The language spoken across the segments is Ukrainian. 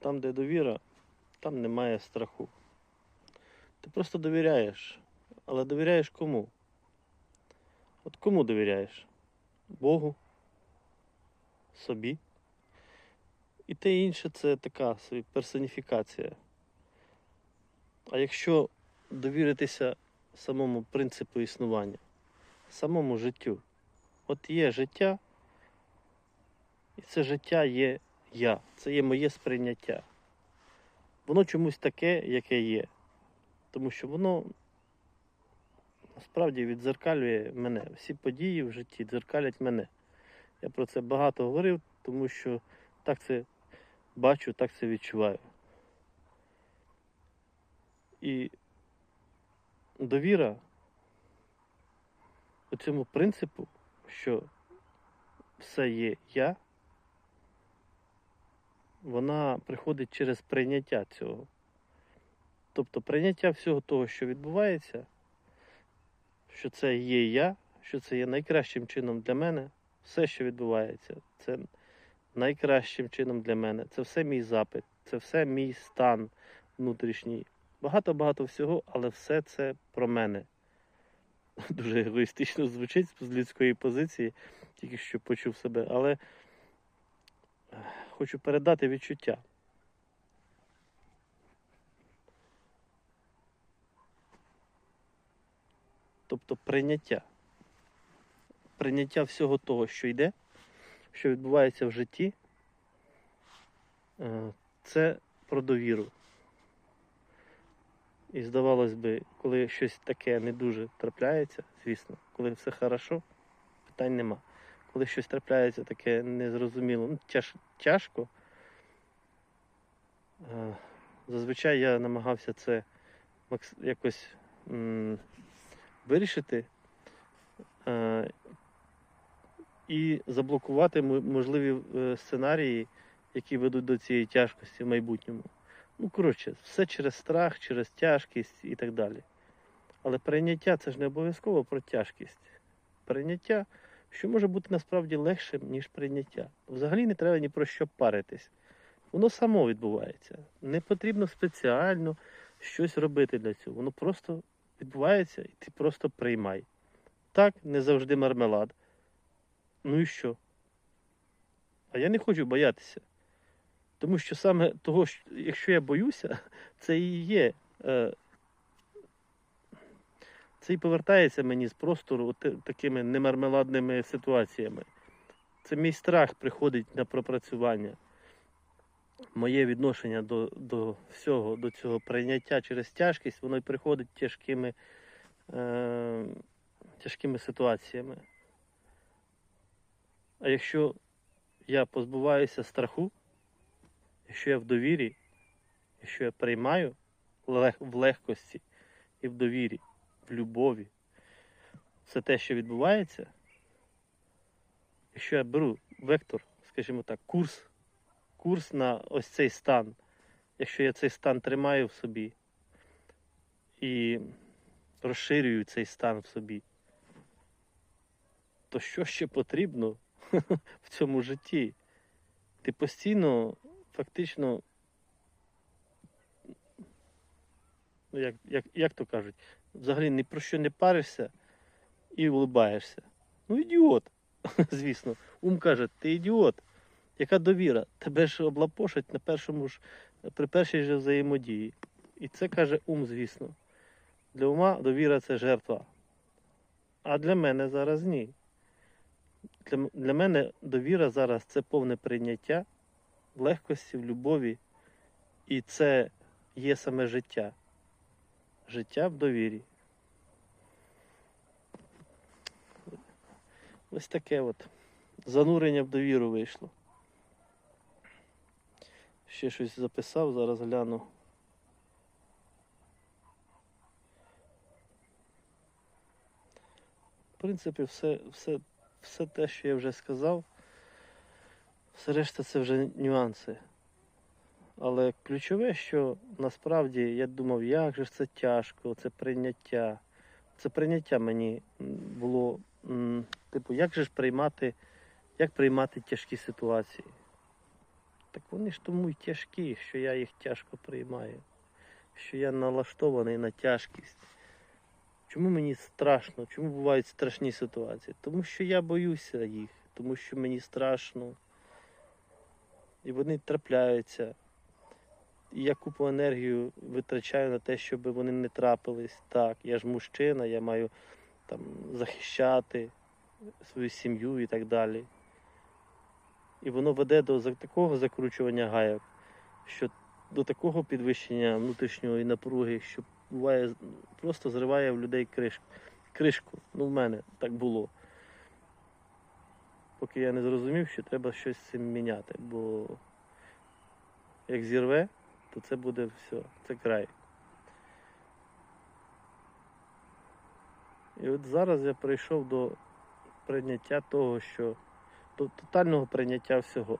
Там, де довіра, там немає страху. Ти просто довіряєш. Але довіряєш кому? От кому довіряєш? Богу, собі. І те інше це така собі персоніфікація. А якщо довіритися самому принципу існування, самому життю, от є життя, і це життя є я, це є моє сприйняття. Воно чомусь таке, яке є. Тому що воно насправді відзеркалює мене. Всі події в житті дзеркалять мене. Я про це багато говорив, тому що так це бачу, так це відчуваю. І довіра у цьому принципу, що все є я, вона приходить через прийняття цього. Тобто прийняття всього того, що відбувається, що це є я, що це є найкращим чином для мене, все, що відбувається, це найкращим чином для мене. Це все мій запит, це все мій стан внутрішній. Багато-багато всього, але все це про мене. Дуже егоїстично звучить з людської позиції, тільки що почув себе, але хочу передати відчуття. Тобто прийняття. Прийняття всього того, що йде, що відбувається в житті, е, це про довіру. І здавалось би, коли щось таке не дуже трапляється, звісно, коли все хорошо, питань нема. Коли щось трапляється таке незрозуміло, ну, тяж, тяжко, е, зазвичай я намагався це якось вирішити е, і заблокувати можливі е, сценарії, які ведуть до цієї тяжкості в майбутньому. Ну, коротше, все через страх, через тяжкість і так далі. Але прийняття це ж не обов'язково про тяжкість. Прийняття, що може бути насправді легшим, ніж прийняття. Взагалі не треба ні про що паритись. Воно само відбувається. Не потрібно спеціально щось робити для цього. Воно просто відбувається і ти просто приймай. Так, не завжди мармелад. Ну і що? А я не хочу боятися. Тому що саме того, що- якщо я боюся, це і є. Е, це і повертається мені з простору от такими немармеладними ситуаціями. Це мій страх приходить на пропрацювання. Моє відношення до, до всього, до цього прийняття через тяжкість, воно й приходить тяжкими, е, тяжкими ситуаціями. А якщо я позбуваюся страху, якщо я в довірі, якщо я приймаю в легкості і в довірі, любові, все те, що відбувається, якщо я беру? Вектор, скажімо так, курс, курс на ось цей стан, якщо я цей стан тримаю в собі і розширюю цей стан в собі, то що ще потрібно в цьому житті? Ти постійно фактично, ну як, як, як то кажуть, взагалі ні про що не паришся і улибаєшся. Ну, ідіот, звісно. Ум каже, ти ідіот. Яка довіра? Тебе ж облапошать на першому ж, при першій же взаємодії. І це каже ум, звісно. Для ума довіра це жертва. А для мене зараз ні. Для, для мене довіра зараз це повне прийняття легкості, в любові. І це є саме життя. Життя в довірі. Ось таке от занурення в довіру вийшло. Ще щось записав, зараз гляну. В принципі, все, все, все те, що я вже сказав, все решта це вже нюанси. Але ключове, що насправді я думав, як же це тяжко, це прийняття. Це прийняття мені було, типу, як же ж приймати, як приймати тяжкі ситуації. Так вони ж тому й тяжкі, що я їх тяжко приймаю, що я налаштований на тяжкість. Чому мені страшно? Чому бувають страшні ситуації? Тому що я боюся їх, тому що мені страшно. І вони трапляються. І я купу енергію витрачаю на те, щоб вони не трапились. Так, я ж мужчина, я маю там захищати свою сім'ю і так далі. І воно веде до такого закручування гайок, що до такого підвищення внутрішньої напруги, що буває просто зриває в людей кришку. кришку. Ну, в мене так було. Поки я не зрозумів, що треба щось з цим міняти, бо як зірве, то це буде все, це край. І от зараз я прийшов до прийняття того, що тотального прийняття всього.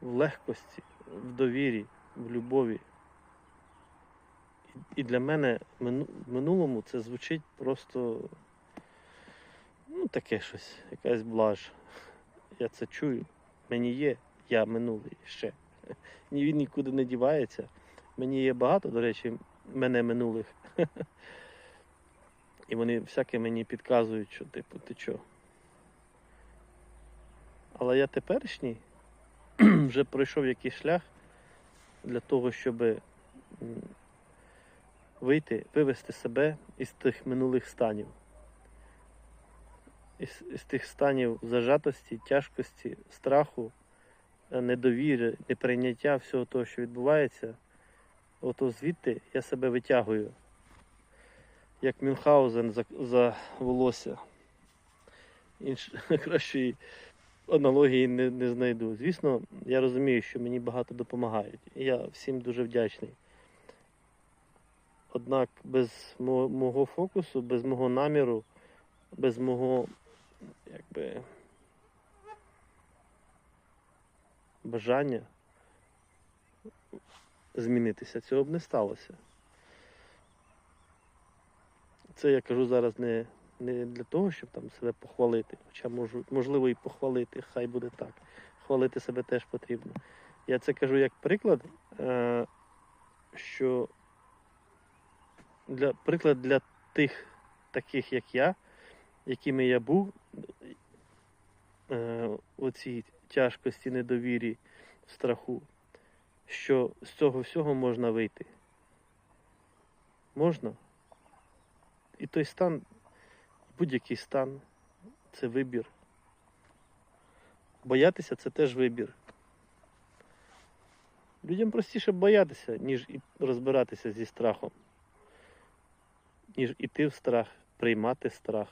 В легкості, в довірі, в любові. І- для мене в минулому це звучить просто ну, таке щось, якась блаж. Я це чую. Мені є, я минулий ще. Ні він нікуди не дівається. Мені є багато, до речі, мене минулих. І вони всяке мені підказують, що типу, ти чо. Але я теперішній вже пройшов якийсь шлях для того, щоб вийти, вивести себе із тих минулих станів. Із, із тих станів зажатості, тяжкості, страху, е, недовіри, неприйняття всього того, що відбувається. Ото звідти я себе витягую як Мюнхгаузен за, за волосся. Інш, кращої аналогії не, не знайду. Звісно, я розумію, що мені багато допомагають. І я всім дуже вдячний. Однак без мого, мого фокусу, без мого наміру, без мого якби, бажання змінитися, цього б не сталося. Це я кажу зараз не, не для того, щоб там себе похвалити, хоча можу, можливо і похвалити, хай буде так. Хвалити себе теж потрібно. Я це кажу як приклад, е, що для, приклад для тих, таких як я, якими я був е, у цій тяжкості, недовірі, страху, що з цього всього можна вийти. Можна. І той стан, будь-який стан це вибір. Боятися це теж вибір. Людям простіше боятися, ніж розбиратися зі страхом, ніж іти в страх, приймати страх.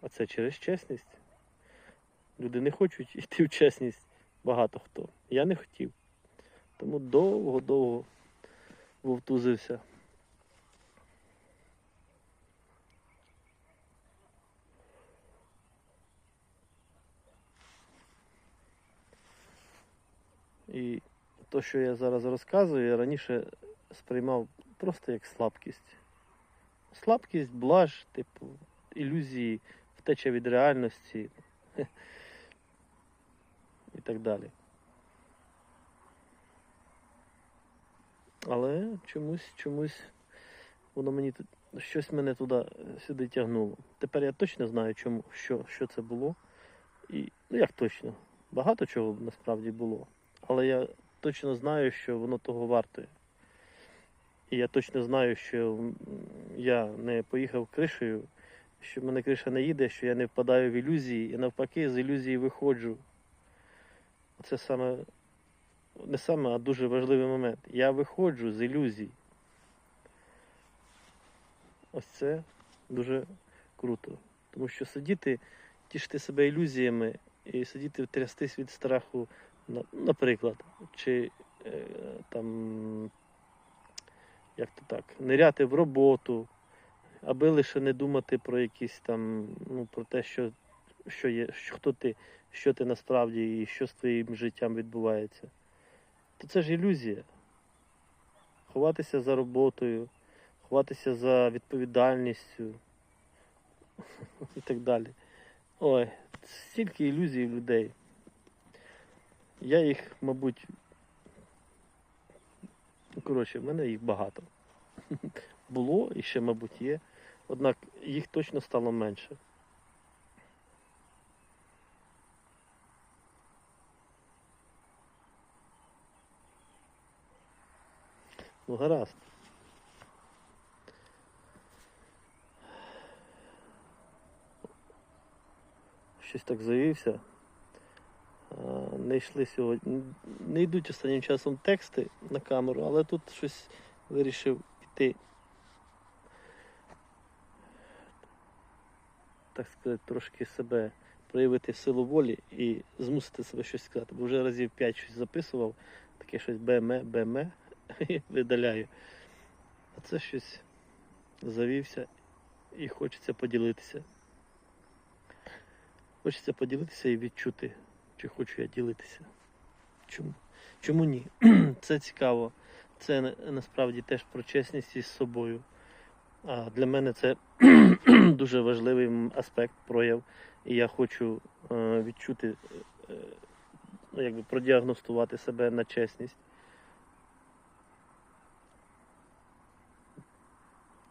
А це через чесність. Люди не хочуть йти в чесність багато хто. Я не хотів. Тому довго-довго вовтузився. І те, що я зараз розказую, я раніше сприймав просто як слабкість. Слабкість, блаж, типу, ілюзії, втеча від реальності і так далі. Але чомусь, чомусь воно мені щось мене туди е, сюди тягнуло. Тепер я точно знаю, чому, що, що це було. І, ну як точно, багато чого насправді було. Але я точно знаю, що воно того вартує. І я точно знаю, що я не поїхав кришею, що в мене криша не їде, що я не впадаю в ілюзії, і навпаки, з ілюзії виходжу. Це саме, не саме, а дуже важливий момент. Я виходжу з ілюзій. Ось це дуже круто. Тому що сидіти, тішити себе ілюзіями і сидіти трястись від страху наприклад, чи е, там, як то так, ниряти в роботу, аби лише не думати про якісь там, ну, про те, що, що є, що, хто ти, що ти насправді і що з твоїм життям відбувається. То це ж ілюзія. Ховатися за роботою, ховатися за відповідальністю і так далі. Ой, стільки ілюзій людей. Я їх, мабуть. Коротше, в мене їх багато. Було і ще, мабуть, є. Однак їх точно стало менше. Ну, гаразд. Щось так завівся. Не йшли сьогодні. Не йдуть останнім часом тексти на камеру, але тут щось вирішив піти. Так сказати, трошки себе проявити силу волі і змусити себе щось сказати. Бо вже разів 5 щось записував, таке щось БМ, БМ, і видаляю. А це щось завівся і хочеться поділитися. Хочеться поділитися і відчути, чи хочу я ділитися. Чому? Чому ні? Це цікаво. Це насправді теж про чесність із собою. А для мене це дуже важливий аспект, прояв. І я хочу е, відчути, е, ну, якби продіагностувати себе на чесність.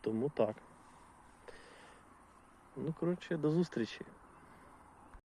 Тому так. Ну, коротше, до зустрічі.